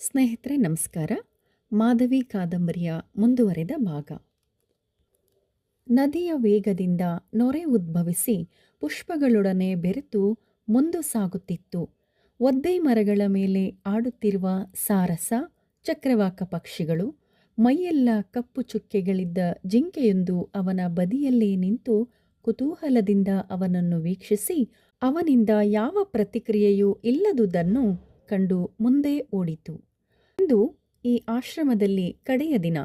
ಸ್ನೇಹಿತರೆ, ನಮಸ್ಕಾರ. ಮಾಧವಿ ಕಾದಂಬರಿಯ ಮುಂದುವರೆದ ಭಾಗ. ನದಿಯ ವೇಗದಿಂದ ನೊರೆ ಉದ್ಭವಿಸಿ ಪುಷ್ಪಗಳೊಡನೆ ಬೆರೆತು ಮುಂದು ಸಾಗುತ್ತಿತ್ತು. ಒದ್ದೆ ಮರಗಳ ಮೇಲೆ ಆಡುತ್ತಿರುವ ಸಾರಸ, ಚಕ್ರವಾಕ ಪಕ್ಷಿಗಳು, ಮೈಯೆಲ್ಲ ಕಪ್ಪು ಚುಕ್ಕೆಗಳಿದ್ದ ಜಿಂಕೆಯೊಂದು ಅವನ ಬದಿಯಲ್ಲೇ ನಿಂತು ಕುತೂಹಲದಿಂದ ಅವನನ್ನು ವೀಕ್ಷಿಸಿ ಅವನಿಂದ ಯಾವ ಪ್ರತಿಕ್ರಿಯೆಯೂ ಇಲ್ಲದುದನ್ನು ಕಂಡು ಮುಂದೆ ಓಡಿತು. ಇಂದು ಈ ಆಶ್ರಮದಲ್ಲಿ ಕಡೆಯ ದಿನ.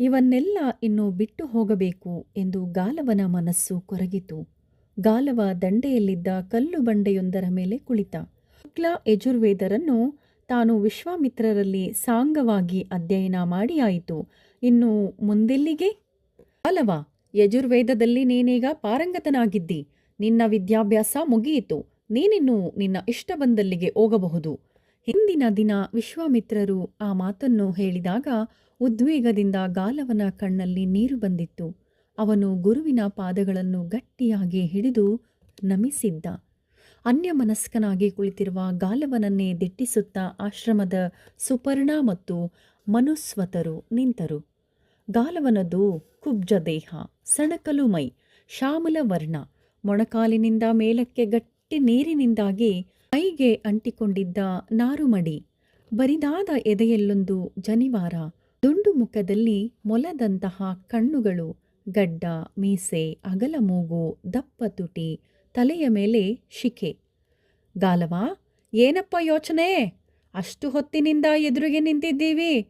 ಇವನ್ನೆಲ್ಲ ಇನ್ನು ಬಿಟ್ಟು ಹೋಗಬೇಕು ಎಂದು ಗಾಲವನ ಮನಸ್ಸು ಕೊರಗಿತು. ಗಾಲವ ದಂಡೆಯಲ್ಲಿದ್ದ ಕಲ್ಲು ಬಂಡೆಯೊಂದರ ಮೇಲೆ ಕುಳಿತ. ಶುಕ್ಲ ಯಜುರ್ವೇದರನ್ನು ತಾನು ವಿಶ್ವಾಮಿತ್ರರಲ್ಲಿ ಸಾಂಗವಾಗಿ ಅಧ್ಯಯನ ಮಾಡಿ ಆಯಿತು ಇನ್ನು ಮುಂದೆಲ್ಲಿಗೆ? ಗಾಲವ, ಯಜುರ್ವೇದದಲ್ಲಿ ನೀನೀಗ ಪಾರಂಗತನಾಗಿದ್ದಿ. ನಿನ್ನ ವಿದ್ಯಾಭ್ಯಾಸ ಮುಗಿಯಿತು. ನೀನಿನ್ನು ನಿನ್ನ ಇಷ್ಟ ಬಂದಲ್ಲಿಗೆ ಹೋಗಬಹುದು. ಹಿಂದಿನ ದಿನ ವಿಶ್ವಾಮಿತ್ರರು ಆ ಮಾತನ್ನು ಹೇಳಿದಾಗ ಉದ್ವೇಗದಿಂದ ಗಾಲವನ ಕಣ್ಣಲ್ಲಿ ನೀರು ಬಂದಿತ್ತು. ಅವನು ಗುರುವಿನ ಪಾದಗಳನ್ನು ಗಟ್ಟಿಯಾಗಿ ಹಿಡಿದು ನಮಿಸಿದ್ದ. ಅನ್ಯಮನಸ್ಕನಾಗಿ ಕುಳಿತಿರುವ ಗಾಲವನನ್ನೇ ದಿಟ್ಟಿಸುತ್ತಾ ಆಶ್ರಮದ ಸುಪರ್ಣ ಮತ್ತು ಮನುಸ್ವತರು ನಿಂತರು. ಗಾಲವನದು ಕುಬ್ಜ ದೇಹ ಸಣಕಲು ಮೈ ಶ್ಯಾಮಲ ವರ್ಣ ಮೊಣಕಾಲಿನಿಂದ ಮೇಲಕ್ಕೆ ಗಟ್ಟಿ ನೀರಿನಿಂದಾಗಿ ಮೈಗೆ ಅಂಟಿಕೊಂಡಿದ್ದ ನಾರುಮಡಿ ಬರಿದಾದ ಎದೆಯಲ್ಲೊಂದು ಜನಿವಾರ ದುಂಡು ಮುಖದಲ್ಲಿ ಮೊಲದಂತಹ ಕಣ್ಣುಗಳು, ಗಡ್ಡ, ಮೀಸೆ, ಅಗಲ ಮೂಗು, ದಪ್ಪ ತುಟಿ, ತಲೆಯ ಮೇಲೆ ಶಿಖೆ. ಗಾಲವ, ಏನಪ್ಪ ಯೋಚನೆ? ಅಷ್ಟು ಹೊತ್ತಿನಿಂದ ಎದುರಿಗೆ ನಿಂತಿದ್ದೀವಿ.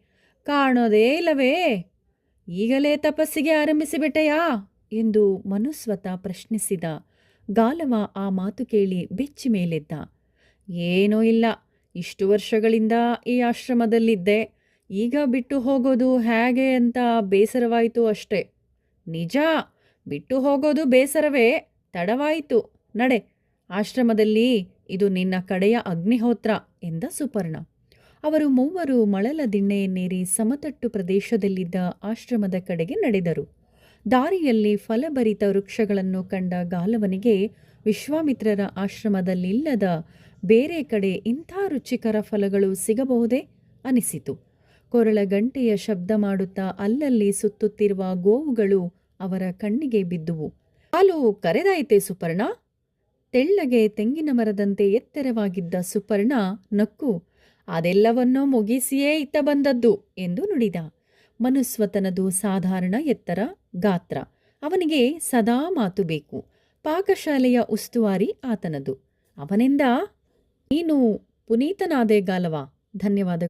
ಕಾಣೋದೇ ಇಲ್ಲವೇ? ಈಗಲೇ ತಪಸ್ಸಿಗೆ ಆರಂಭಿಸಿಬಿಟ್ಟೆಯಾ? ಎಂದು ಮನುಸ್ವತ ಪ್ರಶ್ನಿಸಿದ. ಗಾಲವ ಆ ಮಾತು ಕೇಳಿ ಬೆಚ್ಚಿ ಮೇಲೆದ್ದ ಏನೂ ಇಲ್ಲ. ಇಷ್ಟು ವರ್ಷಗಳಿಂದ ಈ ಆಶ್ರಮದಲ್ಲಿದ್ದೆ. ಈಗ ಬಿಟ್ಟು ಹೋಗೋದು ಹೇಗೆ ಅಂತ ಬೇಸರವಾಯಿತು ಅಷ್ಟೇ. ನಿಜ, ಬಿಟ್ಟು ಹೋಗೋದು ಬೇಸರವೇ. ತಡವಾಯಿತು. ನಡೆ, ಆಶ್ರಮದಲ್ಲಿ ಇದು ನಿನ್ನ ಕಡೆಯ ಅಗ್ನಿಹೋತ್ರ ಎಂದ ಸುಪರ್ಣ. ಅವರು ಮೂವರು ಮಳಲ ದಿಣ್ಣೆಯನ್ನೇರಿ ಸಮತಟ್ಟು ಪ್ರದೇಶದಲ್ಲಿದ್ದ ಆಶ್ರಮದ ಕಡೆಗೆ ನಡೆದರು. ದಾರಿಯಲ್ಲಿ ಫಲಭರಿತ ವೃಕ್ಷಗಳನ್ನು ಕಂಡ ಗಾಲವನಿಗೆ ವಿಶ್ವಾಮಿತ್ರರ ಆಶ್ರಮದಲ್ಲಿಲ್ಲದ ಬೇರೆ ಕಡೆ ಇಂಥ ರುಚಿಕರ ಫಲಗಳು ಸಿಗಬಹುದೇ? ಅನಿಸಿತು. ಕೊರಳ ಗಂಟೆಯ ಶಬ್ದ ಮಾಡುತ್ತಾ ಅಲ್ಲಲ್ಲಿ ಸುತ್ತುತ್ತಿರುವ ಗೋವುಗಳು ಅವರ ಕಣ್ಣಿಗೆ ಬಿದ್ದುವು. ಹಾಲು ಕರೆದಾಯಿತೆ ಸುಪರ್ಣ? ತೆಳ್ಳಗೆ ತೆಂಗಿನ ಮರದಂತೆ ಎತ್ತರವಾಗಿದ್ದ ಸುಪರ್ಣ ನಕ್ಕು, ಅದೆಲ್ಲವನ್ನೂ ಮುಗಿಸಿಯೇ ಇತ್ತ ಬಂದದ್ದು ಎಂದು ನುಡಿದ. ಮನುಸ್ವತನದು ಸಾಧಾರಣ ಎತ್ತರ ಗಾತ್ರ. ಅವನಿಗೆ ಸದಾ ಮಾತು ಬೇಕು. ಪಾಕಶಾಲೆಯ ಉಸ್ತುವಾರಿ ಆತನದು. ಅವನಿಂದ ನೀನು ಪುನೀತನಾದೆ ಗಾಲವ ಧನ್ಯವಾದ